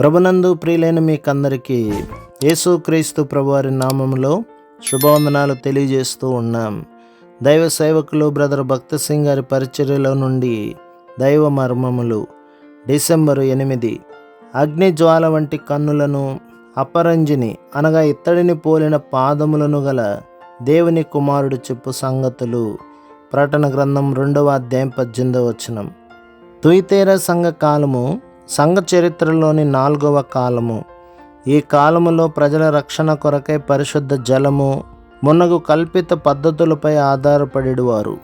ప్రభునందు ప్రియులైన మీకందరికీ యేసుక్రీస్తు ప్రభువారి నామములో శుభవందనాలు తెలియజేస్తూ ఉన్నాం. దైవ సేవకులు బ్రదర్ భక్త సింగ్ గారి పరిచర్యలో నుండి దైవ మర్మములు. డిసెంబరు ఎనిమిది. అగ్ని జ్వాల వంటి కన్నులను అపరంజిని అనగా ఇత్తడిని పోలిన పాదములను గల దేవుని కుమారుడు చెప్పు సంగతులు. ప్రకటన గ్రంథం రెండవ అధ్యాయం పద్దెనిమిదవ వచనం. తుయితేర సంఘ కాలము సంఘ చరిత్రలోని నాలుగవ కాలము. ఈ కాలములో ప్రజల రక్షణ కొరకై పరిశుద్ధ జలము మున్నగు కల్పిత పద్ధతులపై ఆధారపడేవారు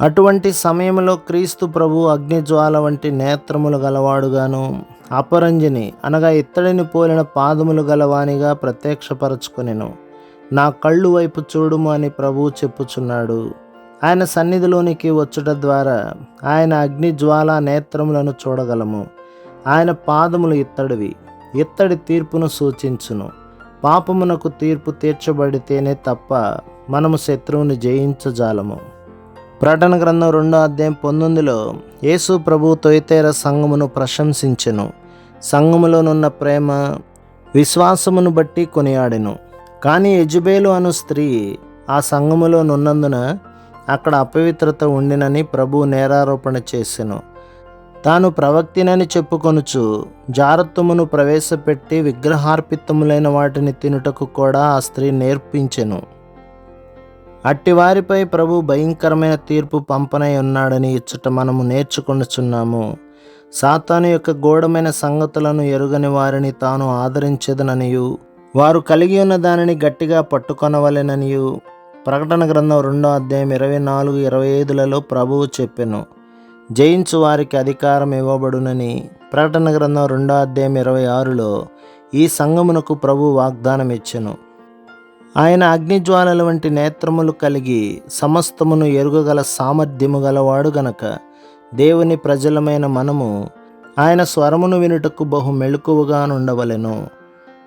అటువంటి సమయంలో క్రీస్తు ప్రభు అగ్నిజ్వాల వంటి నేత్రములు గలవాడుగాను అపరంజిని అనగా ఇత్తడిని పోలిన పాదములు గలవానిగా ప్రత్యక్షపరచుకొనెను. నా కళ్ళు వైపు చూడుము అని ప్రభువు చెప్పుచున్నాడు. ఆయన సన్నిధిలోనికి వచ్చుట ద్వారా ఆయన అగ్ని జ్వాల నేత్రములను చూడగలము. ఆయన పాదములు ఇత్తడివి. ఇత్తడి తీర్పును సూచించును. పాపమునకు తీర్పు తీర్చబడితేనే తప్ప మనము శత్రువుని జయించజాలము. ప్రకటన గ్రంథం రెండో అధ్యాయం పంతొమ్మిదిలో యేసు ప్రభు తొయితేర సంఘమును ప్రశంసించెను. సంఘములోనున్న ప్రేమ విశ్వాసమును బట్టి కొనియాడెను. కానీ యజుబేలు అను స్త్రీ ఆ సంఘములో నున్నందున అక్కడ అపవిత్రత ఉండినని ప్రభు నేరారోపణ చేసెను. తాను ప్రవక్తినని చెప్పుకొనుచు జారత్వమును ప్రవేశపెట్టి విగ్రహార్పితములైన వాటిని తినుటకు కూడా ఆ స్త్రీ నేర్పించెను. అట్టివారిపై ప్రభు భయంకరమైన తీర్పు పంపనై ఉన్నాడని ఇచ్చట మనము నేర్చుకొనుచున్నాము. సాతాను యొక్క గూఢమైన సంగతులను ఎరుగని వారిని తాను ఆదరించదననియు వారు కలిగి ఉన్న దానిని గట్టిగా పట్టుకొనవలెననియు ప్రకటన గ్రంథం రెండో అధ్యాయం ఇరవై నాలుగు ఇరవై ఐదులలో ప్రభువు చెప్పెను జయించు వారికి అధికారం ఇవ్వబడునని. ప్రకటన గ్రంథం రెండో అధ్యాయం ఇరవై ఆరులో ఈ సంఘమునకు ప్రభు వాగ్దానం ఇచ్చెను. ఆయన అగ్నిజ్వాలల వంటి నేత్రములు కలిగి సమస్తమును ఎరుగగల సామర్థ్యము గలవాడు గనక దేవుని ప్రజలమైన మనము ఆయన స్వరమును వినుటకు బహు మెళుకువగా నుండవలెను.